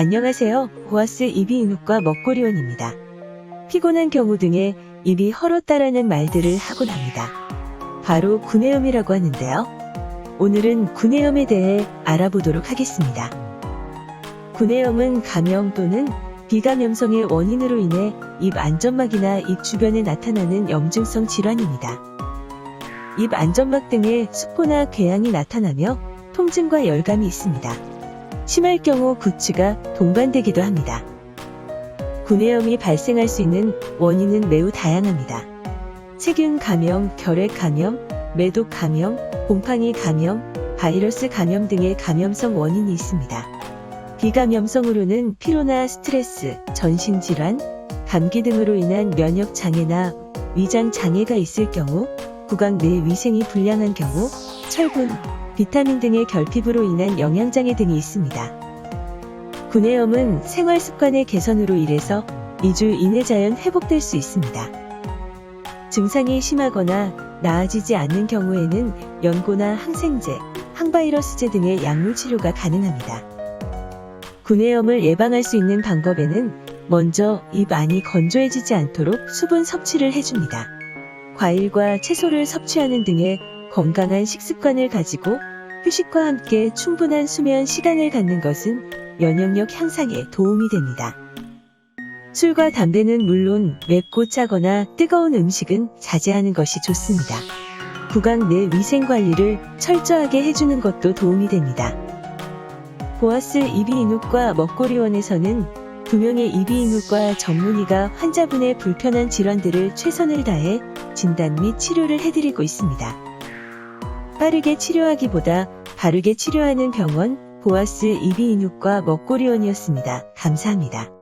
안녕하세요. 보아스 이비인후과 먹거리원입니다. 피곤한 경우 등에 입이 헐었다라는 말들을 하곤 합니다. 바로 구내염이라고 하는데요. 오늘은 구내염에 대해 알아보도록 하겠습니다. 구내염은 감염 또는 비감염성의 원인으로 인해 입 안점막이나 입 주변에 나타나는 염증성 질환입니다. 입 안점막 등에 수포나 궤양이 나타나며 통증과 열감이 있습니다. 심할 경우 구취가 동반되기도 합니다. 구내염이 발생할 수 있는 원인은 매우 다양합니다. 세균 감염, 결핵 감염, 매독 감염, 곰팡이 감염, 바이러스 감염 등의 감염성 원인이 있습니다. 비감염성으로는 피로나 스트레스, 전신질환, 감기 등으로 인한 면역 장애나 위장 장애가 있을 경우, 구강 내 위생이 불량한 경우, 철분, 비타민 등의 결핍으로 인한 영양장애 등이 있습니다. 구내염은 생활 습관의 개선으로 인해서 2주 이내 자연 회복될 수 있습니다. 증상이 심하거나 나아지지 않는 경우에는 연고나 항생제, 항바이러스제 등의 약물 치료가 가능합니다. 구내염을 예방할 수 있는 방법에는 먼저 입 안이 건조해지지 않도록 수분 섭취를 해줍니다. 과일과 채소를 섭취하는 등의 건강한 식습관을 가지고 휴식과 함께 충분한 수면 시간을 갖는 것은 면역력 향상에 도움이 됩니다. 술과 담배는 물론 맵고 짜거나 뜨거운 음식은 자제하는 것이 좋습니다. 구강 내 위생 관리를 철저하게 해주는 것도 도움이 됩니다. 보아스 이비인후과 먹거리원에서는 두 명의 이비인후과 전문의가 환자분의 불편한 질환들을 최선을 다해 진단 및 치료를 해드리고 있습니다. 빠르게 치료하기보다 바르게 치료하는 병원 보아스 이비인후과 먹거리원이었습니다. 감사합니다.